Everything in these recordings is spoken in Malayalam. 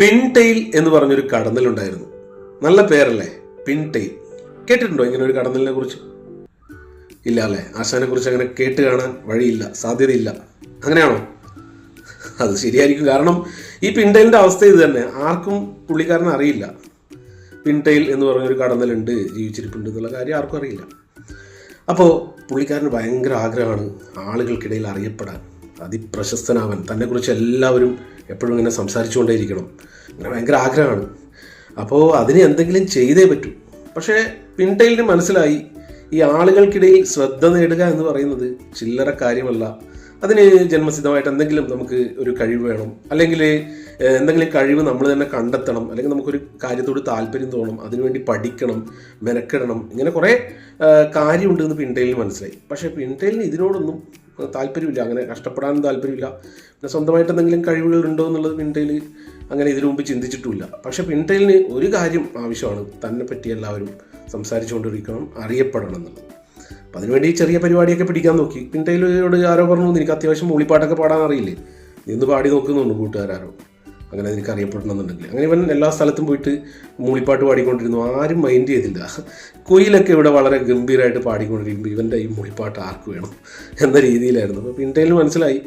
പിൻടെയിൽ എന്ന് പറഞ്ഞൊരു കടന്നലുണ്ടായിരുന്നു. നല്ല പേരല്ലേ? പിൻടെയിൽ കേട്ടിട്ടുണ്ടോ ഇങ്ങനെ ഒരു കടന്നലിനെ കുറിച്ച്? ഇല്ല അല്ലേ ആശാനെ കുറിച്ച് അങ്ങനെ കേട്ട് കാണാൻ വഴിയില്ല സാധ്യതയില്ല. അങ്ങനെയാണോ? അത് ശരിയായിരിക്കും. കാരണം ഈ പിൻടെയിലിന്റെ അവസ്ഥ ഇത് തന്നെ. ആർക്കും പുള്ളിക്കാരനെ അറിയില്ല. പിൻടെയിൽ എന്ന് പറഞ്ഞൊരു കടന്നലുണ്ട് ജീവിച്ചിരിപ്പുണ്ട് എന്നുള്ള കാര്യം ആർക്കും അറിയില്ല. അപ്പോൾ പുള്ളിക്കാരന് ഭയങ്കര ആഗ്രഹമാണ് ആളുകൾക്കിടയിൽ അറിയപ്പെടാൻ. അതിപ്രശസ്തനാവാൻ തന്നെക്കുറിച്ച് എല്ലാവരും എപ്പോഴും ഇങ്ങനെ സംസാരിച്ചുകൊണ്ടേയിരിക്കണം. അങ്ങനെ ഭയങ്കര ആഗ്രഹമാണ്. അപ്പോൾ അതിന് എന്തെങ്കിലും ചെയ്തേ പറ്റൂ. പക്ഷേ പിൻടൈലിന് മനസ്സിലായി ഈ ആളുകൾക്കിടയിൽ ശ്രദ്ധ നേടുക എന്ന് പറയുന്നത് ചില്ലറ കാര്യമല്ല. അതിന് ജന്മസിദ്ധമായിട്ട് എന്തെങ്കിലും നമുക്ക് ഒരു കഴിവ് വേണം. അല്ലെങ്കിൽ എന്തെങ്കിലും കഴിവ് നമ്മൾ തന്നെ കണ്ടെത്തണം. അല്ലെങ്കിൽ നമുക്കൊരു കാര്യത്തോട് താല്പര്യം തോന്നണം അതിനുവേണ്ടി പഠിക്കണം മെനക്കെടണം. ഇങ്ങനെ കുറേ കാര്യമുണ്ടെന്ന് പിൻടൈലിന് മനസ്സിലായി. പക്ഷേ പിൻടൈലിന് ഇതിനോടൊന്നും താല്പര്യമില്ല. അങ്ങനെ കഷ്ടപ്പെടാനും താല്പര്യമില്ല. പിന്നെ സ്വന്തമായിട്ട് എന്തെങ്കിലും കഴിവുകൾ ഉണ്ടോ എന്നുള്ളത് പിൻടൈൽ അങ്ങനെ ഇതിനു മുമ്പ് ചിന്തിച്ചിട്ടുമില്ല. പക്ഷേ പിൻടൈലിന് ഒരു കാര്യം ആവശ്യമാണ്. തന്നെ പറ്റി എല്ലാവരും സംസാരിച്ചുകൊണ്ടിരിക്കണം അറിയപ്പെടണം എന്നുള്ളത്. അപ്പം അതിനുവേണ്ടി ചെറിയ പരിപാടിയൊക്കെ പിടിക്കാൻ നോക്കി. പിൻടൈലോട് ആരോ പറഞ്ഞു എനിക്ക് അത്യാവശ്യം മൂളിപ്പാട്ടൊക്കെ പാടാൻ അറിയില്ലേ? നിന്ന് പാടി നോക്കുന്നുണ്ട് കൂട്ടുകാരോ അങ്ങനെ എനിക്ക് അറിയപ്പെടണമെന്നുണ്ടെങ്കിൽ. അങ്ങനെ ഇവൻ എല്ലാ സ്ഥലത്തും പോയിട്ട് മൂളിപ്പാട്ട് പാടിക്കൊണ്ടിരുന്നു. ആരും മൈൻഡ് ചെയ്തില്ല. കുയിലൊക്കെ ഇവിടെ വളരെ ഗംഭീരമായിട്ട് പാടിക്കൊണ്ടിരിക്കുമ്പോൾ ഇവന്റെ ഈ മൂളിപ്പാട്ട് ആർക്ക് വേണം എന്ന രീതിയിലായിരുന്നു. അപ്പോൾ ഇന്ത്യയിൽ മനസ്സിലായി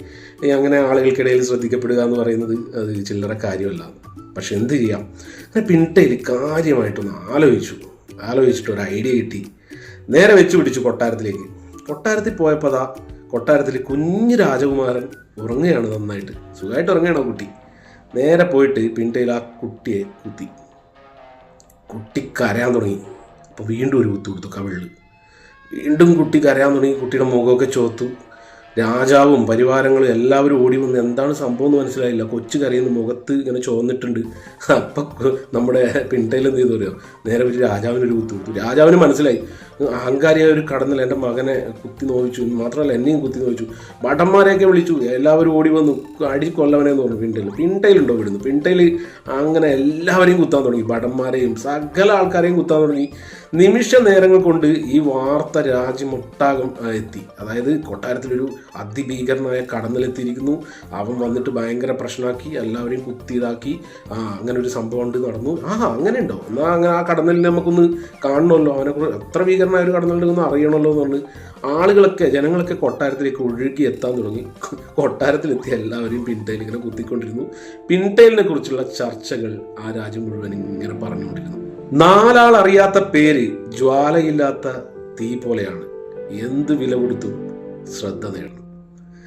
അങ്ങനെ ആളുകൾക്കിടയിൽ ശ്രദ്ധിക്കപ്പെടുക എന്ന് പറയുന്നത് അത് ചില്ലറ കാര്യമല്ല. പക്ഷെ എന്ത് ചെയ്യാം? അങ്ങനെ പിൻടൈൽ കാര്യമായിട്ടൊന്ന് ആലോചിച്ചു. ആലോചിച്ചിട്ട് ഒരു ഐഡിയ കിട്ടി. നേരെ വെച്ച് പിടിച്ചു കൊട്ടാരത്തിലേക്ക്. കൊട്ടാരത്തിൽ പോയപ്പോൾ അതാ കൊട്ടാരത്തിൽ കുഞ്ഞു രാജകുമാരൻ ഉറങ്ങുകയാണ് നന്നായിട്ട്. സുഖമായിട്ട് ഉറങ്ങുകയാണോ കുട്ടി? നേരെ പോയിട്ട് പിൻടയിൽ ആ കുട്ടിയെ കുത്തി. കുട്ടി കരയാൻ തുടങ്ങി. അപ്പോൾ വീണ്ടും ഒരു കുത്തു കൊടുത്തു കവിളിൽ. വീണ്ടും കുട്ടി കരയാൻ തുടങ്ങി. കുട്ടിയുടെ മുഖമൊക്കെ ചോത്തു രാജാവും പരിവാരങ്ങളും എല്ലാവരും ഓടി വന്ന് എന്താണ് സംഭവം എന്ന് മനസ്സിലായില്ല. കൊച്ചു കരയുന്ന മുഖത്ത് ഇങ്ങനെ ചോന്നിട്ടുണ്ട് അപ്പം നമ്മുടെ പിണ്ടയിൽ എന്ത് ചെയ്തു പറയുക നേരെ ഒരു രാജാവിനൊരു കുത്തു കൊടുത്തു രാജാവിന് മനസ്സിലായി. അഹങ്കാരിയായ ഒരു കടന്നൽ എന്റെ മകനെ കുത്തി നോവിച്ചു. മാത്രമല്ല എന്നെയും കുത്തി നോവിച്ചു. ഭടന്മാരെയൊക്കെ വിളിച്ചു. എല്ലാവരും ഓടി വന്നു. അടി കൊല്ലവനെ എന്ന് പറഞ്ഞു പിണ്ടയിൽ പിണ്ടയിലുണ്ടോ വിടുന്നു പിണ്ടയിൽ അങ്ങനെ എല്ലാവരെയും കുത്താൻ തുടങ്ങി. ഭടന്മാരെയും സകല ആൾക്കാരെയും കുത്താൻ തുടങ്ങി. നിമിഷ നേരങ്ങൾ കൊണ്ട് ഈ വാർത്ത രാജ്യമൊട്ടാകം എത്തി. അതായത് കൊട്ടാരത്തിലൊരു അതിഭീകരനായ കടന്നിലെത്തിയിരിക്കുന്നു. അവൻ വന്നിട്ട് ഭയങ്കര പ്രശ്നമാക്കി എല്ലാവരെയും കുത്തി ഇതാക്കി ആ അങ്ങനെ ഒരു സംഭവം ഉണ്ട് നടന്നു. ആ അങ്ങനെ ഉണ്ടോ എന്നാൽ അങ്ങനെ ആ കടന്നലിനെ നമുക്കൊന്ന് കാണണമല്ലോ. അവനെ കുറിച്ച് എത്ര ഭീകരമായ ഒരു കടന്നലുണ്ടെന്ന് അറിയണമല്ലോ എന്ന് പറഞ്ഞ് ആളുകളൊക്കെ ജനങ്ങളൊക്കെ കൊട്ടാരത്തിലേക്ക് ഒഴുകി എത്താൻ തുടങ്ങി. കൊട്ടാരത്തിലെത്തി എല്ലാവരെയും പിൻടൈൽ ഇങ്ങനെ കുത്തിക്കൊണ്ടിരുന്നു. പിൻടൈലിനെ കുറിച്ചുള്ള ചർച്ചകൾ ആ രാജ്യം മുഴുവൻ ഇങ്ങനെ പറഞ്ഞുകൊണ്ടിരുന്നു. നാലാൾ അറിയാത്ത പേര് ജ്വാലയില്ലാത്ത തീ പോലെയാണ്. എന്ത് വില കൊടുത്തും ശ്രദ്ധ നേടണം.